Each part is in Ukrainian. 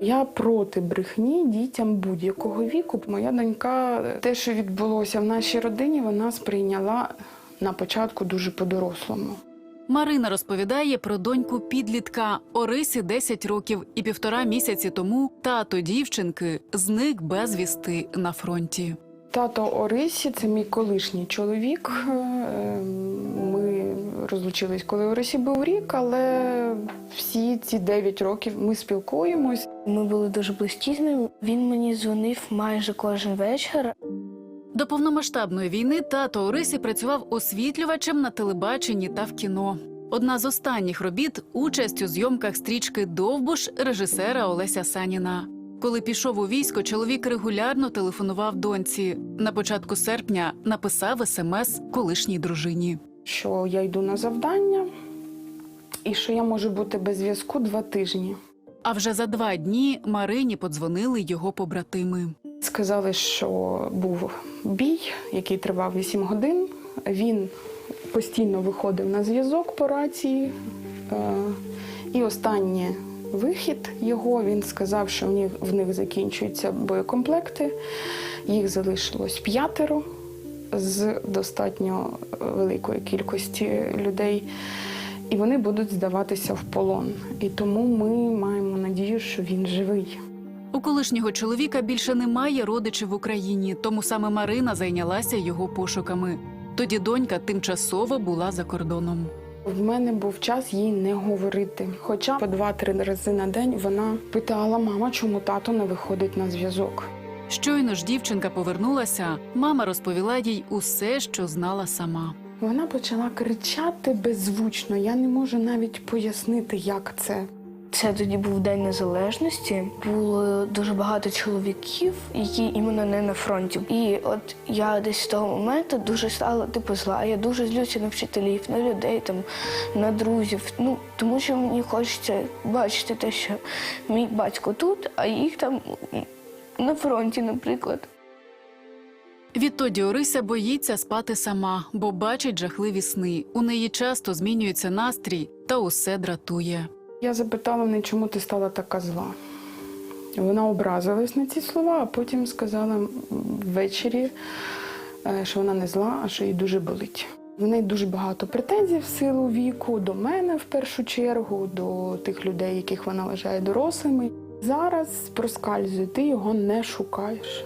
Я проти брехні дітям будь-якого віку. Моя донька, те, що відбулося в нашій родині, вона сприйняла на початку дуже по-дорослому. Марина розповідає про доньку підлітка Орисі 10 років, і півтора місяці тому тато дівчинки зник безвісти на фронті. Тато Орисі це мій колишній чоловік. Розлучились, коли Орисі був рік, але всі ці 9 років ми спілкуємось. Ми були дуже близькі з ним. Він мені дзвонив майже кожен вечір. До повномасштабної війни тато Орисі працював освітлювачем на телебаченні та в кіно. Одна з останніх робіт участь у зйомках стрічки Довбуш режисера Олеся Саніна. Коли пішов у військо, чоловік регулярно телефонував доньці. На початку серпня написав смс колишній дружині. Що я йду на завдання і що я можу бути без зв'язку два тижні. А вже за два дні Марині подзвонили його побратими. Сказали, що був бій, який тривав 8 годин. Він постійно виходив на зв'язок по рації. Е, І останній вихід його він сказав, що в них закінчуються боєкомплекти. Їх залишилось п'ятеро з достатньо великої кількості людей, і вони будуть здаватися в полон. І тому ми маємо надію, що він живий. У колишнього чоловіка більше немає родичів в Україні, тому саме Марина зайнялася його пошуками. Тоді донька тимчасово була за кордоном. В мене був час їй не говорити. Хоча по два-три рази на день вона питала мама, чому тато не виходить на зв'язок. Щойно ж дівчинка повернулася, мама розповіла їй усе, що знала сама. Вона почала кричати беззвучно. Я не можу навіть пояснити, як це. Це тоді був День Незалежності. Було дуже багато чоловіків, які іменно не на фронті. І от я десь з того моменту дуже стала типу зла. Я дуже злюся на вчителів, на людей, там, на друзів. Ну тому що мені хочеться бачити те, що мій батько тут, а їх там на фронті, наприклад. Відтоді Орися боїться спати сама, бо бачить жахливі сни. У неї часто змінюється настрій та усе дратує. Я запитала в неї, чому ти стала така зла. Вона образилась на ці слова, а потім сказала ввечері, е, що вона не зла, а що їй дуже болить. В неї дуже багато претензій в силу віку до мене в першу чергу, до тих людей, яких вона вважає дорослими. Зараз проскальзує, ти його не шукаєш.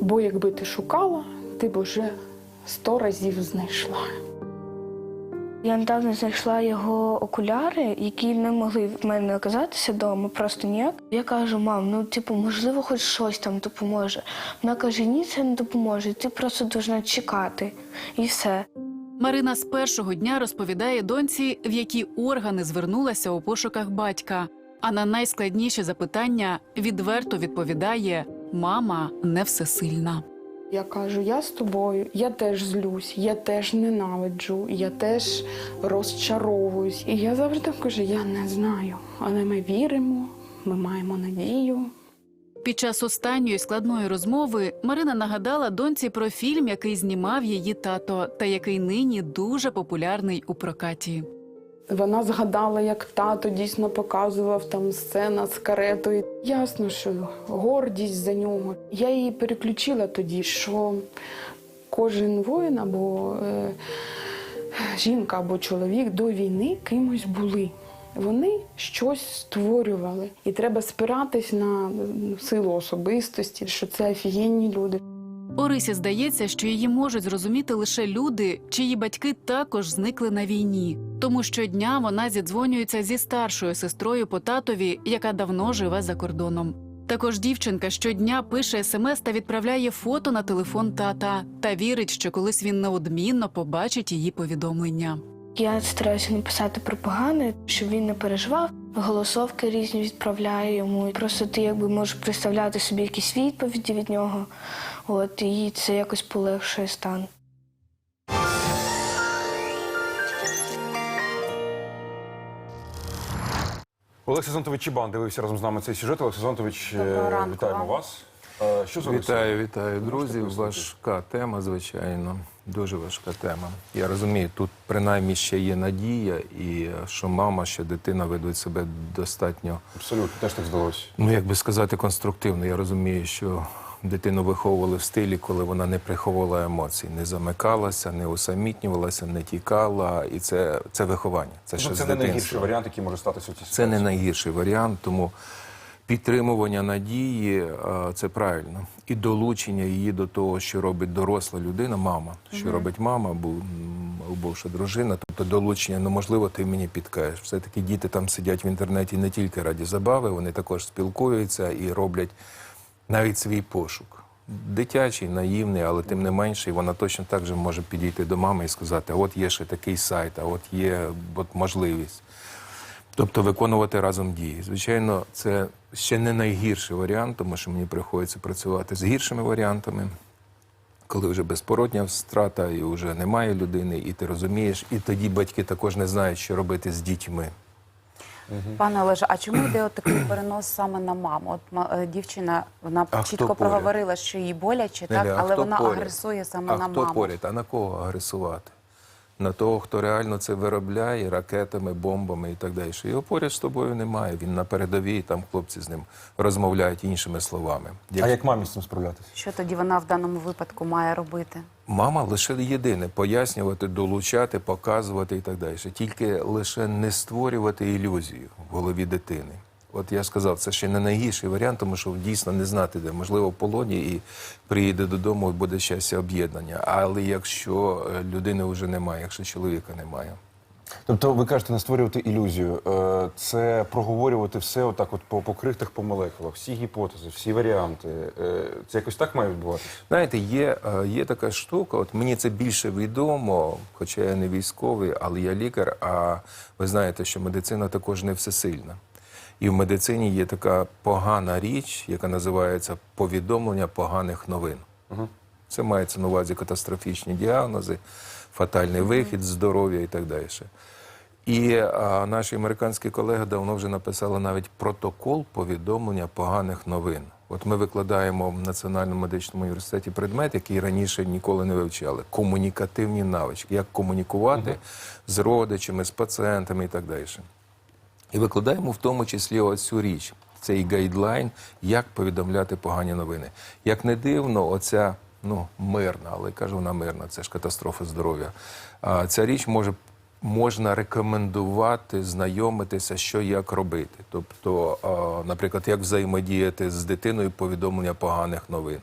Бо якби ти шукала, ти б уже сто разів знайшла. Я недавно знайшла його окуляри, які не могли в мене оказатися вдома, просто ніяк. Я кажу, мам, ну типу, можливо, хоч щось там допоможе. Вона каже, ні, це не допоможе. Ти просто повинна чекати. І все. Марина з першого дня розповідає доньці, в які органи звернулася у пошуках батька. А на найскладніші запитання відверто відповідає: мама не всесильна. Я кажу, я з тобою, я теж злюсь, я теж ненавиджу, я теж розчаровуюсь. І я завжди кажу, я не знаю, але ми віримо, ми маємо надію. Під час останньої складної розмови Марина нагадала доньці про фільм, який знімав її тато, та який нині дуже популярний у прокаті. Вона згадала, як тато дійсно показував там сцена з каретою. Ясно, що гордість за нього. Я її переключила тоді, що кожен воїн або е, жінка або чоловік до війни кимось були. Вони щось створювали, і треба спиратись на силу особистості, що це офігенні люди. Орисі здається, що її можуть зрозуміти лише люди, чиї батьки також зникли на війні. Тому щодня вона зідзвонюється зі старшою сестрою по татові, яка давно живе за кордоном. Також дівчинка щодня пише смс та відправляє фото на телефон тата та вірить, що колись він неодмінно побачить її повідомлення. Я стараюся написати про погане, щоб він не переживав. Голосовки різні відправляю йому. Просто ти якби можеш представляти собі якісь відповіді від нього. От і це якось полегшує стан. Олексій Зонтович Чібан дивився разом з нами цей сюжет. Олексій Зонтович, е, Доброго ранку вітаємо вам. вас. Що за Вітаю, вітаю, друзі. Важка тема, звичайно, дуже важка тема. Я розумію, тут принаймні ще є надія, і е, що мама, що дитина ведуть себе достатньо, Абсолютно, теж так здалося. ну як би сказати, конструктивно. Я розумію, що дитину виховували в стилі, коли вона не приховувала емоцій, не замикалася, не усамітнювалася, не тікала. І це, це виховання. Це ще Ну, з це не найгірший варіант, який може статися цій Це не найгірший варіант, тому підтримування надії е, це правильно. І долучення її до того, що робить доросла людина, мама. Що робить мама, або бувша дружина, тобто долучення, ну можливо, ти мені підкажеш. Все-таки діти там сидять в інтернеті не тільки раді забави, вони також спілкуються і роблять навіть свій пошук. Дитячий, наївний, але тим не менше, і вона точно так же може підійти до мами і сказати: от є ще такий сайт, а от є от можливість. Тобто виконувати разом дії. Звичайно, це ще не найгірший варіант, тому що мені приходиться працювати з гіршими варіантами, коли вже безпородня страта і вже немає людини, і ти розумієш, і тоді батьки також не знають, що робити з дітьми. Пане Олеже, а чому йде от такий перенос саме на маму? От е, дівчина вона А чітко проговорила, що їй боляче, так, але вона поряд? агресує саме а на хто маму. поряд? А на кого агресувати? На того, хто реально це виробляє ракетами, бомбами і так далі. Його поряд з тобою немає. Він на передовій, там хлопці з ним розмовляють іншими словами. А як мамі з цим справлятися? Що тоді вона в даному випадку має робити? Мама лише єдине пояснювати, долучати, показувати і так далі. Тільки лише не створювати ілюзію в голові дитини. От я сказав, це ще не найгірший варіант, тому що дійсно не знати, де можливо в полоні і приїде додому, і буде щастя об'єднання. Але якщо е, людини вже немає, якщо чоловіка немає. Тобто, ви кажете, не створювати ілюзію. Е, Це проговорювати все отак, от по, по крихтах, по молекулах, всі гіпотези, всі варіанти. Е, Це якось так має відбуватися? Знаєте, є, є така штука, от мені це більше відомо, хоча я не військовий, але я лікар. А ви знаєте, що медицина також не всесильна. І в медицині є така погана річ, яка називається повідомлення поганих новин. Це мається на увазі катастрофічні діагнози, фатальний вихід, здоров'я і так далі. І а, наші американські колеги давно вже написали навіть протокол повідомлення поганих новин. От ми викладаємо в Національному медичному університеті предмет, який раніше ніколи не вивчали. Комунікативні навички, як комунікувати з родичами, з пацієнтами і так далі. І викладаємо в тому числі оцю річ, цей гайдлайн, як повідомляти погані новини. Як не дивно, оця ну мирна, але кажу вона мирна, це ж катастрофа здоров'я. Ця річ може можна рекомендувати, знайомитися, що як робити. Тобто, наприклад, як взаємодіяти з дитиною повідомлення поганих новин.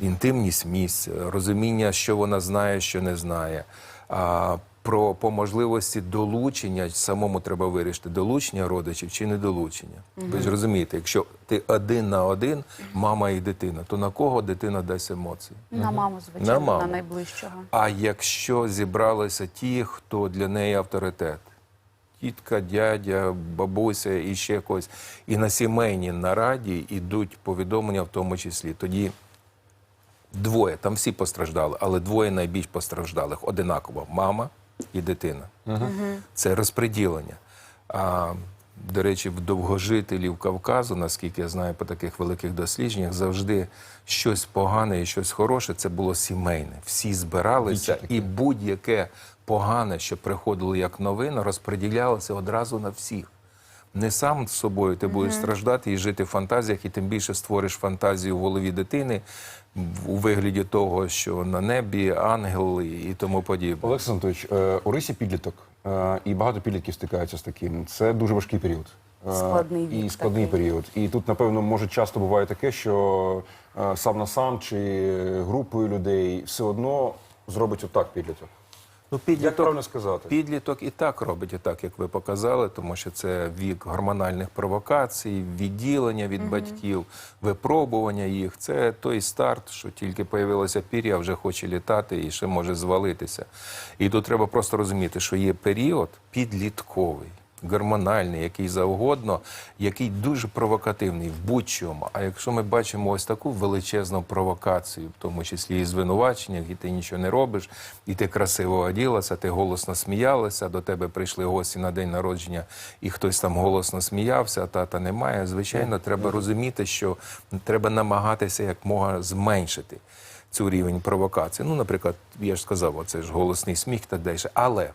Інтимність місць, розуміння, що вона знає, що не знає. Про по можливості долучення самому треба вирішити, долучення родичів чи не долучення. Ви ж розумієте, якщо ти один на один, мама і дитина, то на кого дитина дасть емоції? На маму, звичайно, на, маму. найближчого. А якщо зібралися ті, хто для неї авторитет, тітка, дядя, бабуся і ще когось, і на сімейній нараді йдуть повідомлення в тому числі, тоді двоє, там всі постраждали, але двоє найбільш постраждалих одинаково мама і дитина. Це розпреділення. А, до речі, в довгожителів Кавказу, наскільки я знаю по таких великих дослідженнях, завжди щось погане і щось хороше це було сімейне. Всі збиралися, і будь-яке погане, що приходило як новина, розподілялося одразу на всіх. Не сам з собою ти будеш страждати і жити в фантазіях, і тим більше створиш фантазію в голові дитини у вигляді того, що на небі ангел і, тому подібне. Олексій Анатолійович, е, у Рисі підліток, е, і багато підлітків стикаються з таким. Це дуже важкий період. Е, Складний вік І складний такий. період. І тут, напевно, може часто буває таке, що е, сам на сам чи групою людей все одно зробить отак підліток. Ну, Як правильно сказати? Підліток і так робить, і так, як ви показали, тому що це вік гормональних провокацій, відділення від батьків, випробування їх. Це той старт, що тільки появилося пір'я, вже хоче літати і ще може звалитися. І тут треба просто розуміти, що є період підлітковий. Гормональний, який завгодно, який дуже провокативний в будь-чому. А якщо ми бачимо ось таку величезну провокацію, в тому числі і звинуваченнях, і ти нічого не робиш, і ти красиво оділася, ти голосно сміялася, до тебе прийшли гості на день народження, і хтось там голосно сміявся, а тата немає. Звичайно, треба розуміти, що треба намагатися як мога зменшити цю рівень провокації. Ну, наприклад, я ж сказав, оце ж голосний сміх та далі. Але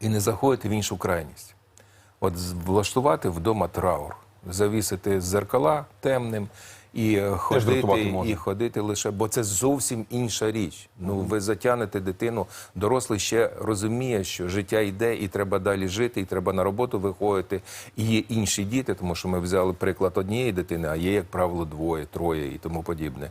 і не заходити в іншу крайність. От з- влаштувати вдома траур, завісити зеркала темним і е, ходити, і ходити лише, бо це зовсім інша річ. Ну, ви затягнете дитину, дорослий ще розуміє, що життя йде, і треба далі жити, і треба на роботу виходити. І є інші діти, тому що ми взяли приклад однієї дитини, а є, як правило, двоє, троє і тому подібне.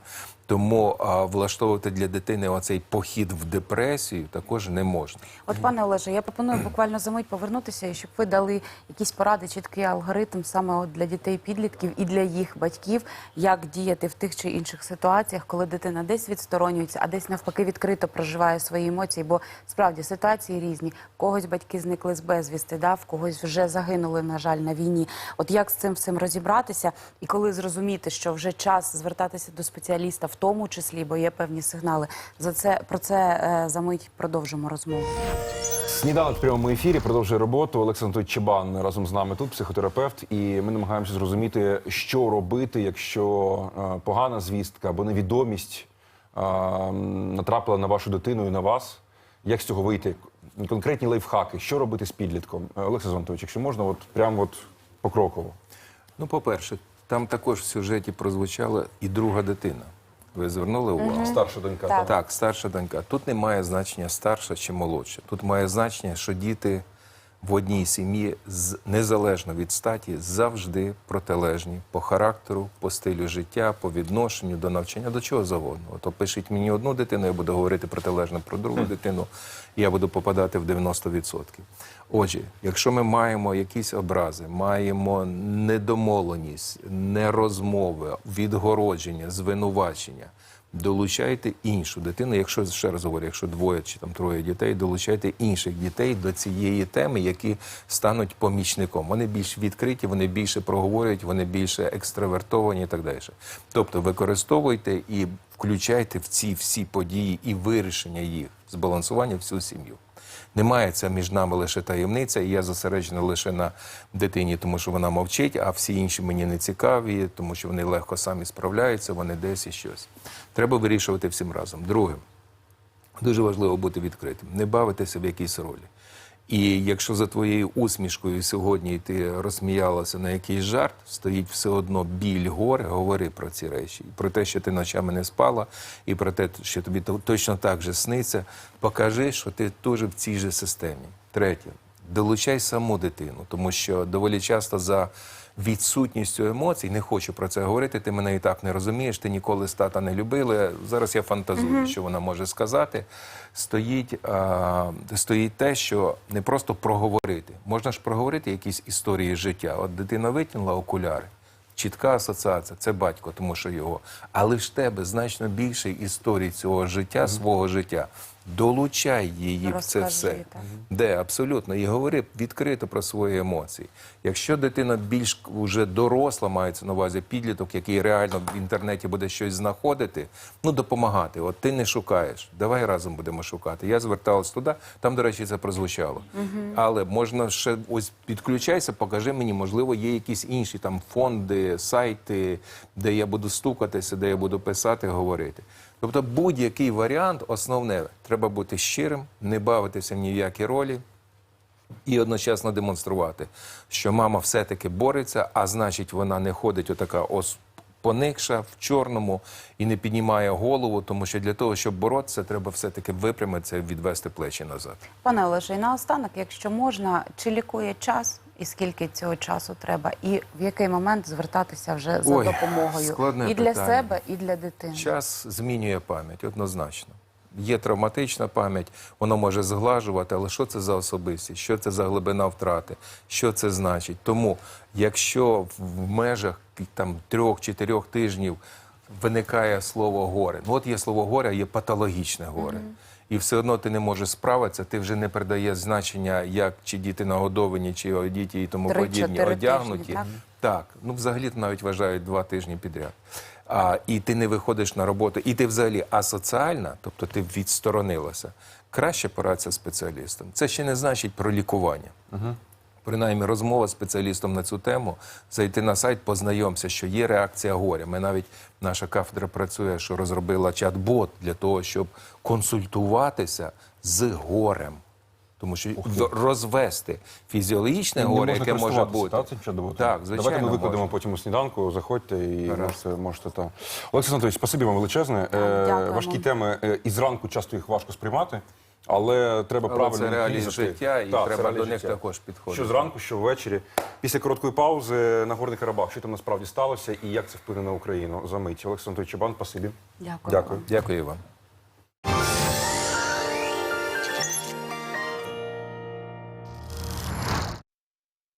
Тому а, влаштовувати для дитини оцей похід в депресію також не можна. От, пане Олеже, я пропоную буквально за мить повернутися, і щоб ви дали якісь поради, чіткий алгоритм саме от для дітей підлітків і для їх батьків, як діяти в тих чи інших ситуаціях, коли дитина десь відсторонюється, а десь навпаки відкрито проживає свої емоції. Бо справді ситуації різні. В когось батьки зникли з безвісти, да, в когось вже загинули, на жаль, на війні. От як з цим всім розібратися, і коли зрозуміти, що вже час звертатися до спеціаліста, в тому числі, бо є певні сигнали. За це про це е, за мить продовжимо розмову. Сніданок в прямому ефірі продовжує роботу. Олександр Чебан разом з нами тут, психотерапевт, і ми намагаємося зрозуміти, що робити, якщо е, погана звістка або невідомість е, натрапила на вашу дитину і на вас. Як з цього вийти? Конкретні лайфхаки, що робити з підлітком? Олексій Зонтович, якщо можна, от прямо от покроково. Ну, по-перше, там також в сюжеті прозвучала і друга дитина. Ви звернули увагу? Старша донька. Так. Так, старша донька. Тут не має значення старша чи молодша. Тут має значення, що діти в одній сім'ї незалежно від статі завжди протилежні по характеру, по стилю життя, по відношенню до навчання, до чого завгодно. От опишіть мені одну дитину, я буду говорити протилежно про другу дитину, і я буду попадати в 90%. Отже, якщо ми маємо якісь образи, маємо недомовленість, нерозмови, відгородження, звинувачення. Долучайте іншу дитину, якщо ще раз говорю, якщо двоє чи там троє дітей, долучайте інших дітей до цієї теми, які стануть помічником. Вони більш відкриті, вони більше проговорюють, вони більше екстравертовані і так далі. Тобто використовуйте і включайте в ці всі події і вирішення їх, збалансування всю сім'ю. Немає це між нами лише таємниця, і я зосереджена лише на дитині, тому що вона мовчить, а всі інші мені не цікаві, тому що вони легко самі справляються, вони десь і щось. Треба вирішувати всім разом. Друге, дуже важливо бути відкритим, не бавитися в якійсь ролі. І якщо за твоєю усмішкою сьогодні ти розсміялася на якийсь жарт, стоїть все одно біль горе, говори про ці речі. Про те, що ти ночами не спала, і про те, що тобі точно так же сниться. Покажи, що ти теж в цій же системі. Третє, долучай саму дитину, тому що доволі часто за відсутністю емоцій, не хочу про це говорити, ти мене і так не розумієш, ти ніколи з тата не любили. Зараз я фантазую, що вона може сказати. Стоїть, а, стоїть те, що не просто проговорити. Можна ж проговорити якісь історії життя. От дитина витягнула окуляри. Чітка асоціація, це батько, тому що його. Але ж тебе значно більше історій цього життя, свого життя. Долучай її в це все. так. Де абсолютно і говори відкрито про свої емоції. Якщо дитина більш уже доросла, мається на увазі підліток, який реально в інтернеті буде щось знаходити, ну допомагати. От ти не шукаєш, давай разом будемо шукати. Я зверталась туди, там, до речі, це прозвучало. Але можна ще ось підключайся, покажи мені, можливо, є якісь інші там фонди, сайти, де я буду стукатися, де я буду писати, говорити. Тобто будь-який варіант, основне, треба бути щирим, не бавитися в які ролі і одночасно демонструвати, що мама все-таки бореться, а значить, вона не ходить отака ос поникша в чорному і не піднімає голову, тому що для того, щоб боротися, треба все-таки випрямитися і відвести плечі назад. Пане Олеже, і наостанок, якщо можна, чи лікує час, і скільки цього часу треба, і в який момент звертатися вже за Ой, допомогою складне і для питання. себе, і для дитини. Час змінює пам'ять однозначно. Є травматична пам'ять, воно може зглажувати, але що це за особистість, що це за глибина втрати, що це значить? Тому, якщо в межах там трьох-чотирьох тижнів виникає слово горе, ну от є слово горе, а є патологічне горе. І все одно ти не можеш справитися, ти вже не передаєш значення, як чи діти нагодовані, чи діти і тому подібні, одягнуті. тижні, так? Так, ну взагалі навіть вважають два тижні підряд. А, і ти не виходиш на роботу, і ти взагалі асоціальна, тобто ти відсторонилася. Краще порадься спеціалістом. Це ще не значить про лікування. Принаймні, розмова з спеціалістом на цю тему, зайти на сайт, познайомся, що є реакція горя. Ми навіть наша кафедра працює, що розробила чат-бот для того, щоб консультуватися з горем. Тому що розвести фізіологічне Ним горе, можна яке може користуватися, бути. та, цим? Так, звичайно. Давайте ми викладемо можна. потім у сніданку. Заходьте і Гаразд. можете, можете та. Олексій Анатолійович, спасибі вам величезне. Е, дякуємо. важкі теми е, і зранку часто їх важко сприймати. Але треба Але правильно це реалії життя, і Так, треба до них життя. також підходити. Що зранку, що ввечері. Після короткої паузи на Горний Карабах. Що там насправді сталося і як це вплине на Україну? За Олександр Чабан, спасибі. Дякую. Дякую. Дякую вам.